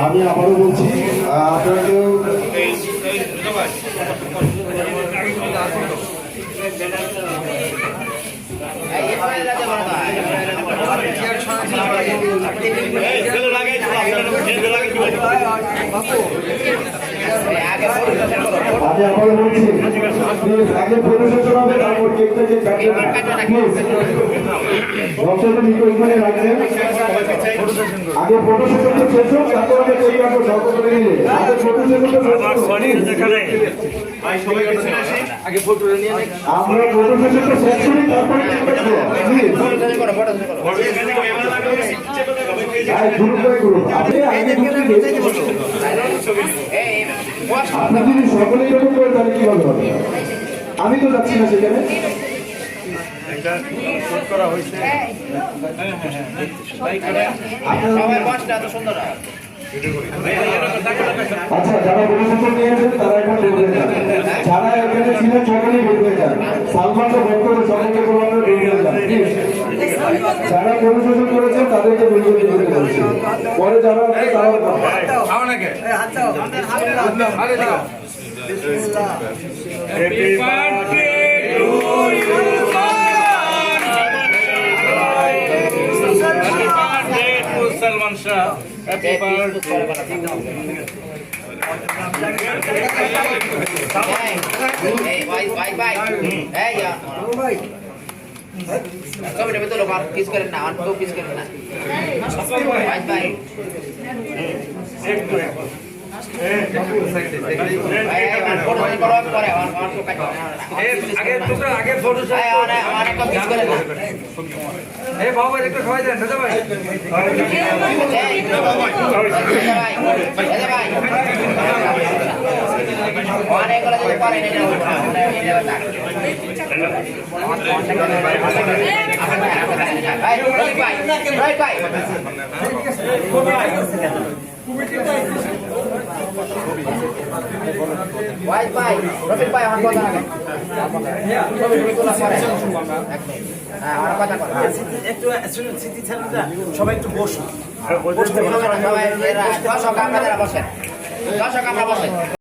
আমি আবারও বলছি আপনারা কেউ আমি আবারও বলছি প্লিজ আগে ফটো সেশন হবে তারপর কেকটা কেক কাটবেন প্লিজ দর্শকদের নিকট এখানে রাখবেন আগে ফটো সেশনটা শেষ হোক তারপর আমরা কেক কাটবো শর্ত করে নিলে আগে ফটো সেশনটা শেষ হোক। আমরা ফটো সেশনটা শেষ করি তারপরে কেক কাটবো। প্লিজ আর গ্রুপ বাই গ্রুপ আপনি আগে ঢুকে যদি সকলেই এরকম করেন তাহলে কীভাবে হবে? আমি তো যাচ্ছি না সেখানে। আচ্ছা যারা পরিবর্তন নিয়েছেন তারা এখন বের হয়ে যান। যারা এখানে ছিলেন সকলেই বের হয়ে যান। সালমানকে ভোট করে সকলকে বলবেন বের হয়ে যান। যারা পরিশোষণ করেছেন তাদেরকে বলছি পরে যারা আছে তারাও পাবে। Happy birthday to you, Happy birthday to Salman Shah. Happy birthday. ছবিটা ভিতরে পিস করেন না অন কেউ পিস করেন না ভাই ভাই ভাই আমার কথা আমার সবাই একটু বসুন দর্শক আপনারা বসেন দর্শক আমরা বসেন